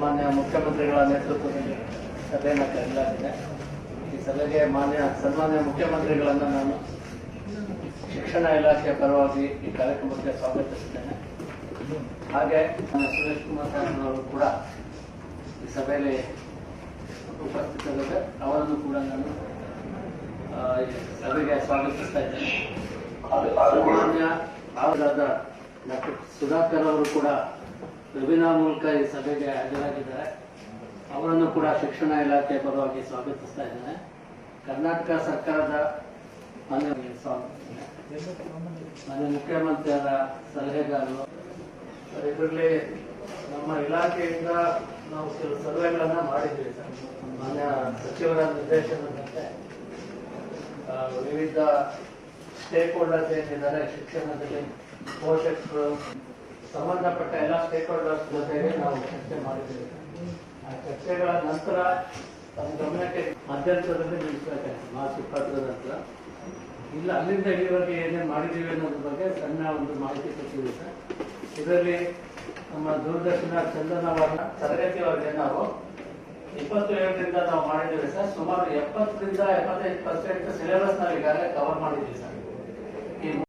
ಮಾನ್ಯ ಮುಖ್ಯಮಂತ್ರಿಗಳ ನೇತೃತ್ವದಲ್ಲಿ ಸಭೆಯನ್ನು ಕರೆಯಲಾಗಿದೆ ಈ ಸಭೆಗೆ ಮಾನ್ಯ ಸನ್ಮಾನ್ಯ ಮುಖ್ಯಮಂತ್ರಿಗಳನ್ನು ನಾನು ಶಿಕ್ಷಣ ಇಲಾಖೆಯ ಪರವಾಗಿ ಈ ಕಾರ್ಯಕ್ರಮಕ್ಕೆ ಸ್ವಾಗತಿಸುತ್ತೇನೆ. ಹಾಗೆ ಸುರೇಶ್ ಕುಮಾರ್ ಸಾಹೇಬ್ರವರು ಕೂಡ ಈ ಸಭೆಯಲ್ಲಿ ಉಪಸ್ಥಿತರಿದ್ದಾರೆ. ಅವರನ್ನು ಕೂಡ ನಾನು ಸಭೆಗೆ ಸ್ವಾಗತಿಸ್ತಾ ಇದ್ದೇನೆ. ಅವರಾದ ಡಾಕ್ಟರ್ ಸುಧಾಕರ್ ಅವರು ಕೂಡ ವೆಬಿನಾರ್ ಮೂಲಕ ಈ ಸಭೆಗೆ ಹಾಜರಾಗಿದ್ದಾರೆ. ಅವರನ್ನು ಕೂಡ ಶಿಕ್ಷಣ ಇಲಾಖೆ ಪರವಾಗಿ ಸ್ವಾಗತಿಸ್ತಾ ಇದ್ದೇನೆ. ಕರ್ನಾಟಕ ಸರ್ಕಾರದ ಮಾನ್ಯ ಸ್ವಾಗತಿಸ್ತೇನೆ ಮಾನ್ಯ ಮುಖ್ಯಮಂತ್ರಿಯವರ ಸಲಹೆಗಾರರು ಇದರಲ್ಲಿ ನಮ್ಮ ಇಲಾಖೆಯಿಂದ ನಾವು ಕೆಲವು ಸರ್ವೆಗಳನ್ನ ಮಾಡಿದ್ವಿ ಸರ್. ಮಾನ್ಯ ಸಚಿವರ ನಿರ್ದೇಶನದಂತೆ. ವಿವಿಧ ಸ್ಟೇಕ್ ಹೋಲ್ಡರ್ಸ್ ಏನಿದ್ದಾರೆ, ಶಿಕ್ಷಣದಲ್ಲಿ ಪೋಷಕರು, ಸಂಬಂಧಪಟ್ಟ ಎಲ್ಲ ಸ್ಟೇಕ್ ಹೋಲ್ಡರ್ಸ್ ಜೊತೆಗೆ ನಾವು ಚರ್ಚೆ ಮಾಡಿದ್ದೀವಿ ಆ ಚರ್ಚೆಗಳ ನಂತರ ತಮ್ಮ ಗಮನಕ್ಕೆ ಮಧ್ಯಂತರದಲ್ಲಿ ನಿಲ್ಲಿಸಬೇಕಾಯ್ತು ಮಾರ್ಚ್ ಇಪ್ಪತ್ತರ ನಂತರ ಇಲ್ಲ, ಅಲ್ಲಿಂದ ಇಲ್ಲಿವರೆಗೆ ಏನೇನು ಮಾಡಿದ್ದೀವಿ ಅನ್ನೋದ್ರ ಬಗ್ಗೆ ಸಣ್ಣ ಒಂದು ಮಾಹಿತಿ ಕೊಟ್ಟಿದ್ದೀವಿ ಸರ್. ಇದರಲ್ಲಿ ನಮ್ಮ ದೂರದರ್ಶನ ಚಂದನವರ್ಣ ತರಗತಿ ಅವರಿಗೆ ನಾವು ಇಪ್ಪತ್ತು ಏಳರಿಂದ ನಾವು ಮಾಡಿದ್ದೀವಿ ಸರ್. ಸುಮಾರು ಎಪ್ಪತ್ತರಿಂದ ಎಪ್ಪತ್ತೈದು ಪರ್ಸೆಂಟ್ ಸಿಲೆಬಸ್ ನಾವು ಈಗಾಗಲೇ ಕವರ್ ಮಾಡಿದ್ದೀವಿ ಸರ್.